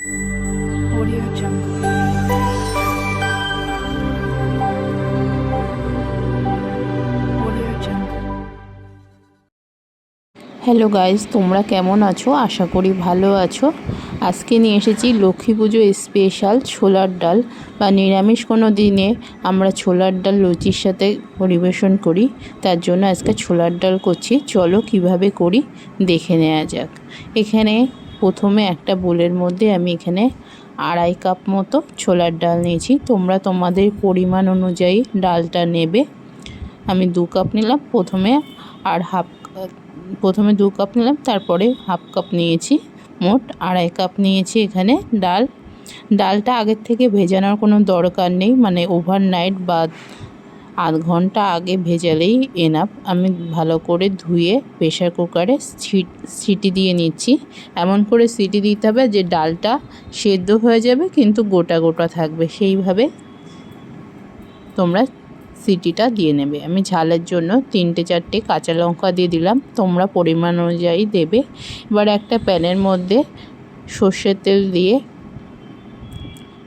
Audio Jungle. Hello guys তোমরা কেমন আছো? আশা করি ভালো আছো। আজকে নিয়ে এসেছি লক্ষ্মী পুজো স্পেশাল ছোলার ডাল বা নিরামিষ কোনো দিনে আমরা ছোলার ডাল লুচির সাথে পরিবেশন করি। তার জন্য আজকে ছোলার ডাল করছি। চলো কীভাবে করি দেখে নেওয়া যাক। এখানে প্রথমে একটা বোলের মধ্যে আমি এখানে আড়াই কাপ মতো ছোলার ডাল নিয়েছি। তোমরা তোমাদের পরিমাণ অনুযায়ী ডালটা নেবে। আমি দু কাপ নিলাম, প্রথমে আর হাফ প্রথমে দু কাপ নিলাম, তারপরে হাফ কাপ নিয়েছি, মোট আড়াই কাপ নিয়েছি এখানে ডাল। ডালটা আগের থেকে ভেজানোর কোনো দরকার নেই মানে ওভারনাইট বা আধ ঘণ্টা আগে ভেজালেই এনাফ আমি ভালো করে ধুয়ে প্রেশার কুকারে সিটি দিয়ে নিচ্ছি। এমন করে সিটি দিতে হবে যে ডালটা সেদ্ধ হয়ে যাবে কিন্তু গোটা গোটা থাকবে। সেইভাবে তোমরা সিটিটা দিয়ে নেবে। আমি ঝালের জন্য তিনটে চারটে কাঁচা লঙ্কা দিয়ে দিলাম। তোমরা পরিমাণ অনুযায়ী দেবে। এবার একটা প্যানের মধ্যে সর্ষের তেল দিয়ে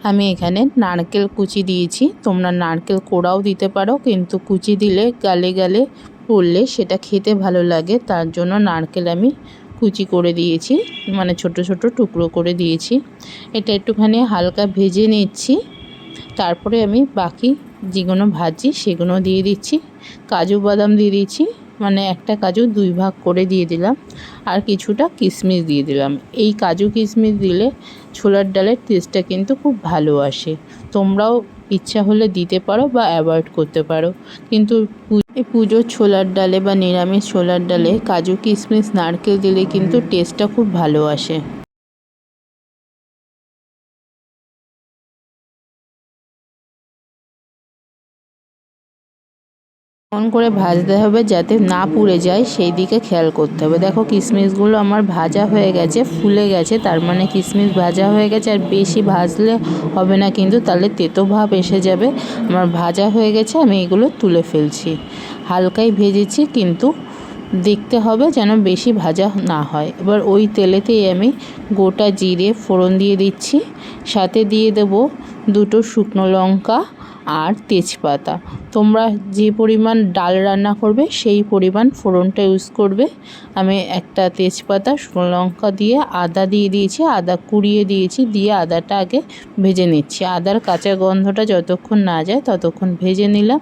আমি এখানে নারকেল কুচি দিয়েছি। তোমরা নারকেল কোড়াও দিতে পারো, কিন্তু কুচি দিলে গালে গালে পড়লে সেটা খেতে ভালো লাগে। তার জন্য নারকেল আমি কুচি করে দিয়েছি মানে ছোট ছোট টুকরো করে দিয়েছি। এটা একটুখানি হালকা ভেজে নিচ্ছি। তারপরে আমি বাকি যেগুলো ভাজি সেগুলো দিয়ে দিচ্ছি। কাজু বাদাম দিয়ে দিচ্ছি মানে একটা কাজু দুই ভাগ করে দিয়ে দিলাম আর কিছুটা কিশমিশ দিয়ে দিলাম। এই কাজু কিশমিশ দিলে ছোলার ডালের টেস্টটা কিন্তু খুব ভালো আসে। তোমরাও ইচ্ছা হলে দিতে পারো বা অ্যাভয়েড করতে পারো। কিন্তু এই পুজোর ছোলার ডালে বা নিরামিষ ছোলার ডালে কাজু কিশমিশ, নারকেল দিলে কিন্তু টেস্টটা খুব ভালো আসে। এমন করে ভাজতে হবে যাতে না পুড়ে যায়, সেই দিকে খেয়াল করতে হবে। দেখো কিশমিশগুলো আমার ভাজা হয়ে গেছে, ফুলে গেছে, তার মানে কিশমিশ ভাজা হয়ে গেছে, আর বেশি ভাজলে হবে না কিন্তু তাহলে তেতো ভাব এসে যাবে। আমার ভাজা হয়ে গেছে, আমি এগুলো তুলে ফেলছি। হালকাই ভেজেছি কিন্তু দেখতে হবে যেন বেশি ভাজা না হয়। এবার ওই তেলেতেই আমি গোটা জিরে ফোড়ন দিয়ে দিচ্ছি। সাথে দিয়ে দেবো দুটো শুকনো লঙ্কা আর তেজপাতা। তোমরা যে পরিমাণ ডাল রান্না করবে, সেই পরিমাণ ফোড়নটা ইউজ করবে। আমি একটা তেজপাতা, শুকনো লঙ্কা দিয়ে আদা দিয়ে দিয়েছি, আদা কুড়িয়ে দিয়েছি, দিয়ে আদাটা আগে ভেজে নিচ্ছি। আদার কাঁচা গন্ধটা যতক্ষণ না যায়, ততক্ষণ ভেজে নিলাম।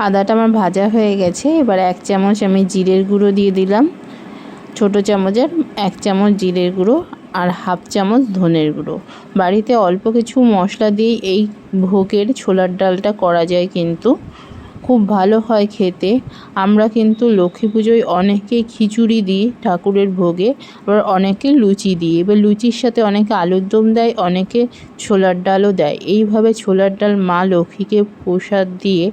আদাটা আমার ভাজা হয়ে গেছে। এবার এক চামচ আমি জিরের গুঁড়ো দিয়ে দিলাম। ছোট চামচের এক চামচ জিরের গুঁড়ো আর হাফ চামচ ধনের গুঁড়ো। বাড়িতে অল্প কিছু মশলা দিয়ে এই ভোগের ছোলার ডালটা করা যায় কিন্তু। খুব ভালো হয় খেতে। আমরা কিন্তু লক্ষ্মী পুজোয় অনেকে খিচুড়ি দিই ঠাকুরের ভোগে, আবার অনেকে লুচি দিই। এবার লুচির সাথে অনেকে আলুর দম দেয়, অনেকে ছোলার ডালও দেয়। এইভাবে ছোলার ডাল মা লক্ষ্মীকে প্রসাদ দিয়ে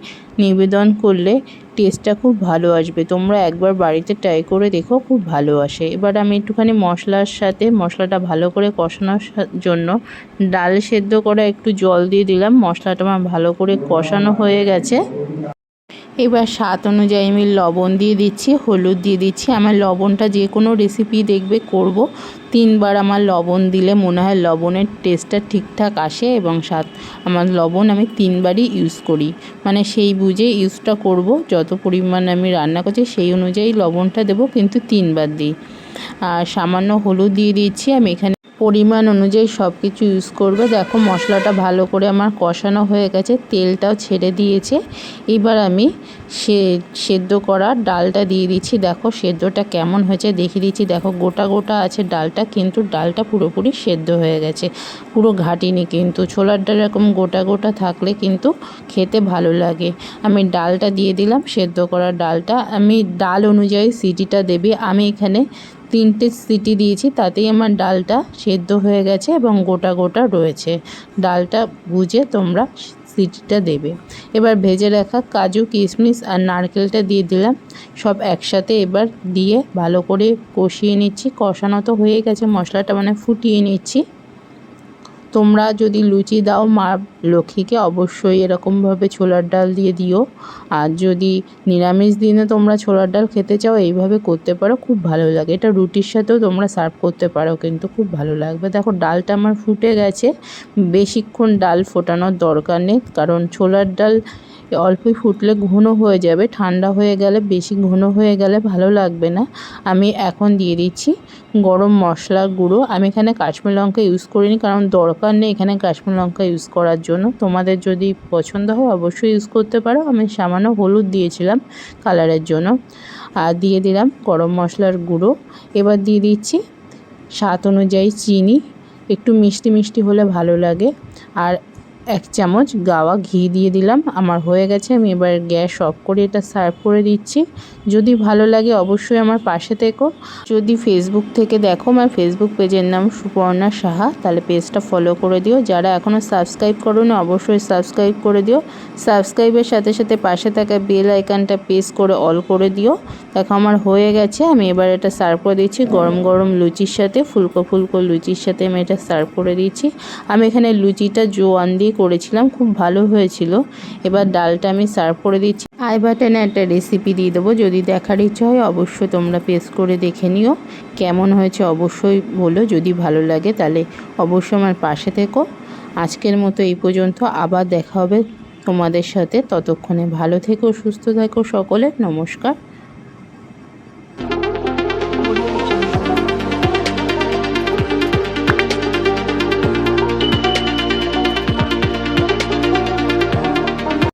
নিবেদন করলে টেস্টটা খুব ভালো আসবে। তোমরা একবার বাড়িতে ট্রাই করে দেখো, খুব ভালো আসে। এবার আমি একটুখানি মশলার সাথে, মশলাটা ভালো করে কষানোর জন্য ডাল সেদ্ধ করা একটু জল দিয়ে দিলাম। মশলাটা আমার ভালো করে কষানো হয়ে গেছে। এবার স্বাদ অনুযায়ী আমি লবণ দিয়ে দিচ্ছি, হলুদ দিয়ে দিচ্ছি। আমার লবণটা যে কোনো রেসিপি দেখবে করব। তিনবার আমার লবণ দিলে মনে হয় লবণের টেস্টটা ঠিকঠাক আসে এবং স্বাদ, আমার লবণ আমি তিনবারই ইউজ করি। মানে সেই বুঝে ইউজটা করব, যত পরিমাণ আমি রান্না করছি সেই অনুযায়ী লবণটা দেবো, কিন্তু তিনবার দিই। আর সামান্য হলুদ দিয়ে দিচ্ছি, আমি এখানে পরিমাণ অনুযায়ী সব কিছু ইউজ করবে। দেখো মশলাটা ভালো করে আমার কষানো হয়ে গেছে, তেলটাও ছেড়ে দিয়েছে। এবার আমি সে, সেদ্ধ করা ডালটা দিয়ে দিচ্ছি। দেখো সেদ্ধটা কেমন হয়েছে দেখিয়ে দিচ্ছি। দেখো গোটা গোটা আছে ডালটা, কিন্তু ডালটা পুরোপুরি সেদ্ধ হয়ে গেছে। পুরো ঘাটিনি কিন্তু। ছোলার ডাল এরকম গোটা গোটা থাকলে কিন্তু খেতে ভালো লাগে। আমি ডালটা দিয়ে দিলাম, সেদ্ধ করা ডালটা। আমি ডাল অনুযায়ী সিটিটা দেবে। আমি এখানে তিনটে সিটি দিয়েছি, তাতেই আমার ডালটা সেদ্ধ হয়ে গেছে এবং গোটা গোটা রয়েছে। ডালটা বুঝে তোমরা সিটিটা দেবে। এবার ভেজে রাখা কাজু, কিশমিশ আর নারকেলটা দিয়ে দিলাম। সব একসাথে এবার দিয়ে ভালো করে কষিয়ে নিচ্ছি। কষানো তো হয়ে গেছে, মশলাটা মানে ফুটিয়ে নিচ্ছি। তোমরা যদি লুচি দাও, মা লক্ষ্মীকে অবশ্যই এরকমভাবে ছোলার ডাল দিয়ে দিও। আর যদি নিরামিষ দিনে তোমরা ছোলার ডাল খেতে চাও, এইভাবে করতে পারো, খুব ভালো লাগে। এটা রুটির সাথেও তোমরা সার্ভ করতে পারো, কিন্তু খুব ভালো লাগবে। দেখো, ডালটা আমার ফুটে গেছে। বেশিক্ষণ ডাল ফোটানোর দরকার নেই, কারণ ছোলার ডাল অল্পই ফুটলে ঘন হয়ে যাবে, ঠান্ডা হয়ে গেলে বেশি ঘন হয়ে গেলে ভালো লাগবে না। আমি এখন দিয়ে দিচ্ছি গরম মশলার গুঁড়ো। আমি এখানে কাশ্মীর লঙ্কা ইউজ করিনি কারণ দরকার নেই এখানে কাশ্মীর লঙ্কা ইউজ করার জন্য। তোমাদের যদি পছন্দ হয় অবশ্যই ইউজ করতে পারো। আমি সামান্য হলুদ দিয়েছিলাম কালারের জন্য। আর দিয়ে দিলাম গরম মশলার গুঁড়ো। এবার দিয়ে দিচ্ছি স্বাদ অনুযায়ী চিনি। একটু মিষ্টি মিষ্টি হলে ভালো লাগে। আর এক চামচ গাওয়া ঘি দিয়ে দিলাম। আমার হয়ে গেছে, আমি এবার গ্যাস অফ করে এটা সার্ভ করে দিচ্ছি। যদি ভালো লাগে অবশ্যই আমার পাশে থেকো। যদি ফেসবুক থেকে দেখো, আমার ফেসবুক পেজের নাম সুপর্ণা সাহা, তাহলে পেজটা ফলো করে দিও। যারা এখনও সাবস্ক্রাইব করো না অবশ্যই সাবস্ক্রাইব করে দিও। সাবস্ক্রাইবের সাথে সাথে পাশে থাকা বেল আইকনটা প্রেস করে অল করে দিও। দেখো আমার হয়ে গেছে, আমি এবার এটা সার্ভ করে দিচ্ছি। গরম গরম লুচির সাথে, ফুলকো ফুলকো লুচির সাথে আমি এটা সার্ভ করে দিচ্ছি। আমি এখানে লুচিটা জোয়ান দিয়ে করেছিলাম, খুব ভালো হয়েছিল। এবার ডালটা আমি সার্ভ করে দিচ্ছি। আই বাটনে একটা রেসিপি দিয়ে দেবো। যদি দেখার ইচ্ছা হয়, অবশ্যই তোমরা পেস্ট করে দেখে নিও। কেমন হয়েছে অবশ্যই বলো। যদি ভালো লাগে, তাহলে অবশ্যই আমার পাশে থেকো। আজকের মতো এই পর্যন্ত। আবার দেখা হবে তোমাদের সাথে। ততক্ষণে ভালো থেকো, সুস্থ থেকো সকলে। নমস্কার।